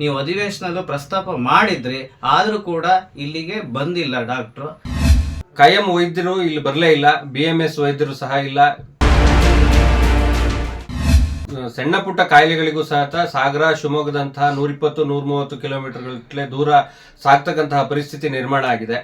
ನೀವು ಅಧಿವೇಶನದ ಪ್ರಸ್ತಾಪ ಮಾಡಿದ್ರಿ ಆದರೂ ಕೂಡ ಇಲ್ಲಿಗೆ ಬಂದಿಲ್ಲ ಡಾಕ್ಟ್ರು. ಕಾಯಂ ವೈದ್ಯರು ಇಲ್ಲಿ ಬರಲೇ ಇಲ್ಲ ಬಿ ಎಂ ಎಸ್ ವೈದ್ಯರು ಸಹ ಇಲ್ಲ. ಸಣ್ಣ ಪುಟ್ಟ ಕಾಯಿಲೆಗಳಿಗೂ ಸಹ ಸಾಗರ, ಶಿವಮೊಗ್ಗದಂತಹ ನೂರಿಪ್ಪತ್ತು ನೂರ ಮೂವತ್ತು ಕಿಲೋಮೀಟರ್ಗಳ ದೂರ ಸಾಕ್ತಕ್ಕಂತಹ ಪರಿಸ್ಥಿತಿ ನಿರ್ಮಾಣ ಆಗಿದೆ.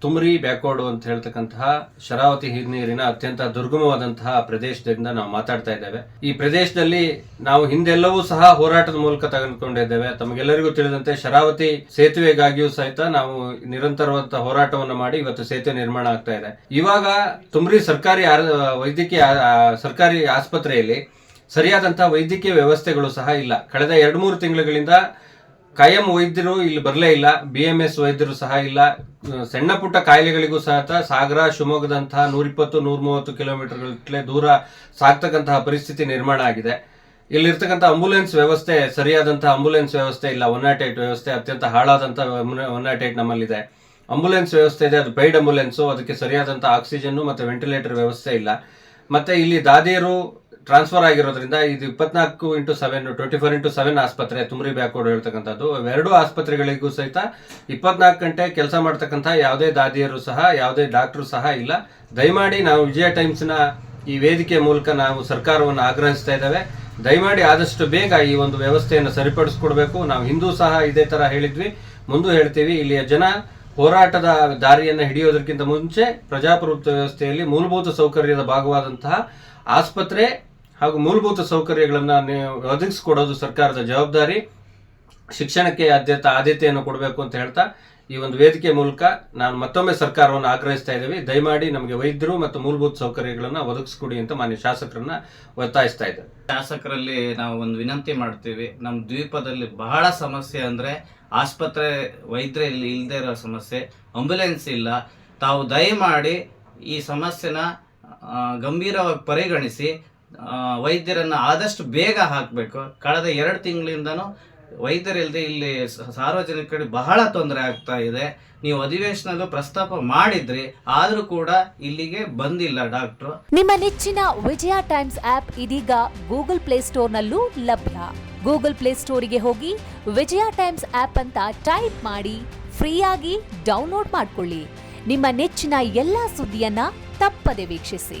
ತುಮರಿ ಬ್ಯಾಕ್ವರ್ಡ್ ಅಂತ ಹೇಳ್ತಕ್ಕಂತಹ ಶರಾವತಿ ಹಿನ್ನೀರಿನ ಅತ್ಯಂತ ದುರ್ಗಮವಾದಂತಹ ಪ್ರದೇಶದಿಂದ ನಾವು ಮಾತಾಡ್ತಾ ಇದ್ದೇವೆ. ಈ ಪ್ರದೇಶದಲ್ಲಿ ನಾವು ಹಿಂದೆಲ್ಲವೂ ಸಹ ಹೋರಾಟದ ಮೂಲಕ ತೆಗೆದುಕೊಂಡಿದ್ದೇವೆ. ತಮಗೆಲ್ಲರಿಗೂ ತಿಳಿದಂತೆ ಶರಾವತಿ ಸೇತುವೆಗಾಗಿಯೂ ಸಹಿತ ನಾವು ನಿರಂತರವಾದ ಹೋರಾಟವನ್ನು ಮಾಡಿ ಇವತ್ತು ಸೇತುವೆ ನಿರ್ಮಾಣ ಆಗ್ತಾ ಇದೆ. ಇವಾಗ ತುಮರಿ ಸರ್ಕಾರಿ ವೈದ್ಯಕೀಯ ಸರ್ಕಾರಿ ಆಸ್ಪತ್ರೆಯಲ್ಲಿ ಸರಿಯಾದಂತಹ ವೈದ್ಯಕೀಯ ವ್ಯವಸ್ಥೆಗಳು ಸಹ ಇಲ್ಲ. ಕಳೆದ ಎರಡು ಮೂರು ತಿಂಗಳುಗಳಿಂದ ಕಾಯಂ ವೈದ್ಯರು ಇಲ್ಲಿ ಬರಲೇ ಇಲ್ಲ ಬಿ ಎಂ ಎಸ್ ವೈದ್ಯರು ಸಹ ಇಲ್ಲ. ಸಣ್ಣ ಪುಟ್ಟ ಕಾಯಿಲೆಗಳಿಗೂ ಸಹ ಸಾಗರ ಶಿವಮೊಗ್ಗದಂತಹ ನೂರಿಪ್ಪತ್ತು ನೂರ ಮೂವತ್ತು ಕಿಲೋಮೀಟರ್ಗಳ ದೂರ ಸಾಕ್ತಕ್ಕಂತಹ ಪರಿಸ್ಥಿತಿ ನಿರ್ಮಾಣ ಆಗಿದೆ. ಇಲ್ಲಿರ್ತಕ್ಕಂಥ ಅಂಬುಲೆನ್ಸ್ ವ್ಯವಸ್ಥೆ ಸರಿಯಾದಂತಹ ಅಂಬುಲೆನ್ಸ್ ವ್ಯವಸ್ಥೆ ಇಲ್ಲ. ಒನ್ ನಾಟ್ ಏಟ್ ವ್ಯವಸ್ಥೆ, ಅತ್ಯಂತ ಹಾಳಾದಂಥ ಒನ್ ನಾಟ್ ಏಟ್ ನಮ್ಮಲ್ಲಿದೆ. ಅಂಬುಲೆನ್ಸ್ ವ್ಯವಸ್ಥೆ ಇದೆ, ಅದು ಪೈಡ್ ಅಂಬುಲೆನ್ಸು ಅದಕ್ಕೆ ಸರಿಯಾದಂಥ ಆಕ್ಸಿಜನ್ನು ಮತ್ತು ವೆಂಟಿಲೇಟರ್ ವ್ಯವಸ್ಥೆ ಇಲ್ಲ. ಮತ್ತೆ ಇಲ್ಲಿ ದಾದಿಯರು ಟ್ರಾನ್ಸ್ಫರ್ ಆಗಿರೋದ್ರಿಂದ ಇದು ಇಪ್ಪತ್ನಾಲ್ಕು into seven twenty four into seven ಆಸ್ಪತ್ರೆ, ತುಮರಿ ಬ್ಯಾಕ್ವರ್ಡ್ ಹೇಳ್ತಕ್ಕಂಥದ್ದು. ಎರಡೂ ಆಸ್ಪತ್ರೆಗಳಿಗೂ ಸಹಿತ ಇಪ್ಪತ್ನಾಲ್ಕು ಗಂಟೆ ಕೆಲಸ ಮಾಡ್ತಕ್ಕಂಥ ಯಾವುದೇ ದಾದಿಯರು ಸಹ, ಯಾವುದೇ ಡಾಕ್ಟರ್ ಸಹ ಇಲ್ಲ. ದಯಮಾಡಿ ನಾವು ವಿಜಯ ಟೈಮ್ಸ್ನ ಈ ವೇದಿಕೆ ಮೂಲಕ ನಾವು ಸರ್ಕಾರವನ್ನು ಆಗ್ರಹಿಸ್ತಾ ಇದ್ದೇವೆ. ದಯಮಾಡಿ ಆದಷ್ಟು ಬೇಗ ಈ ಒಂದು ವ್ಯವಸ್ಥೆಯನ್ನು ಸರಿಪಡಿಸ್ಕೊಡ್ಬೇಕು. ನಾವು ಹಿಂದೂ ಸಹ ಇದೇ ತರ ಹೇಳಿದ್ವಿ. ಮುಂದೂ ಹೇಳ್ತೀವಿ, ಇಲ್ಲಿಯ ಜನ ಹೋರಾಟದ ದಾರಿಯನ್ನು ಹಿಡಿಯೋದಕ್ಕಿಂತ ಮುಂಚೆ ಪ್ರಜಾಪ್ರಭುತ್ವ ವ್ಯವಸ್ಥೆಯಲ್ಲಿ ಮೂಲಭೂತ ಸೌಕರ್ಯದ ಭಾಗವಾದಂತಹ ಆಸ್ಪತ್ರೆ ಹಾಗೂ ಮೂಲಭೂತ ಸೌಕರ್ಯಗಳನ್ನು ಒದಗಿಸ್ಕೊಡೋದು ಸರ್ಕಾರದ ಜವಾಬ್ದಾರಿ. ಶಿಕ್ಷಣಕ್ಕೆ ಆದ್ಯತೆ, ಆದ್ಯತೆಯನ್ನು ಕೊಡಬೇಕು ಅಂತ ಹೇಳ್ತಾ ಈ ಒಂದು ವೇದಿಕೆ ಮೂಲಕ ನಾನು ಮತ್ತೊಮ್ಮೆ ಸರ್ಕಾರವನ್ನು ಆಗ್ರಹಿಸ್ತಾ ಇದ್ದೀವಿ. ದಯಮಾಡಿ ನಮಗೆ ವೈದ್ಯರು ಮತ್ತು ಮೂಲಭೂತ ಸೌಕರ್ಯಗಳನ್ನು ಒದಗಿಸ್ಕೊಡಿ ಅಂತ ಮಾನ್ಯ ಶಾಸಕರನ್ನ ಒತ್ತಾಯಿಸ್ತಾ ಇದ್ದಾರೆ ಶಾಸಕರಲ್ಲಿ ನಾವು ಒಂದು ವಿನಂತಿ ಮಾಡ್ತೀವಿ. ನಮ್ಮ ದ್ವೀಪದಲ್ಲಿ ಬಹಳ ಸಮಸ್ಯೆ ಅಂದರೆ ಆಸ್ಪತ್ರೆ ವೈದ್ಯರು ಇಲ್ಲಿ ಇಲ್ಲದೆ ಇರೋ ಸಮಸ್ಯೆ. ಆಂಬ್ಯುಲೆನ್ಸ್ ಇಲ್ಲ. ತಾವು ದಯಮಾಡಿ ಈ ಸಮಸ್ಯೆನ ಗಂಭೀರವಾಗಿ ಪರಿಗಣಿಸಿ ವೈದ್ಯರನ್ನ ಆದಷ್ಟು ಬೇಗ ಹಾಕಬೇಕು. ಕಳೆದ ಎರಡು ತಿಂಗಳಿಂದನೂ ವೈದ್ಯರಿಲ್ಲದೆ ಇಲ್ಲಿ ಸಾರ್ವಜನಿಕರಿಗೆ ಬಹಳ ತೊಂದರೆ ಆಗ್ತಾ ಇದೆ. ನೀವು ಅಧಿವೇಶನದ ಪ್ರಸ್ತಾಪ ಮಾಡಿದ್ರಿ, ಆದರೂ ಕೂಡ ಇಲ್ಲಿಗೆ ಬಂದಿಲ್ಲ ಡಾಕ್ಟ್ರು. ನಿಮ್ಮ ನೆಚ್ಚಿನ ವಿಜಯ ಟೈಮ್ಸ್ ಆಪ್ ಇದೀಗ ಗೂಗಲ್ ಪ್ಲೇ ಸ್ಟೋರ್ನಲ್ಲೂ ಲಭ್ಯ. ಗೂಗಲ್ ಪ್ಲೇ ಸ್ಟೋರಿಗೆ ಹೋಗಿ ವಿಜಯ ಟೈಮ್ಸ್ ಆಪ್ ಅಂತ ಟೈಪ್ ಮಾಡಿ ಫ್ರೀಯಾಗಿ ಡೌನ್ಲೋಡ್ ಮಾಡ್ಕೊಳ್ಳಿ. ನಿಮ್ಮ ನೆಚ್ಚಿನ ಎಲ್ಲಾ ಸುದ್ದಿಯನ್ನ ತಪ್ಪದೆ ವೀಕ್ಷಿಸಿ.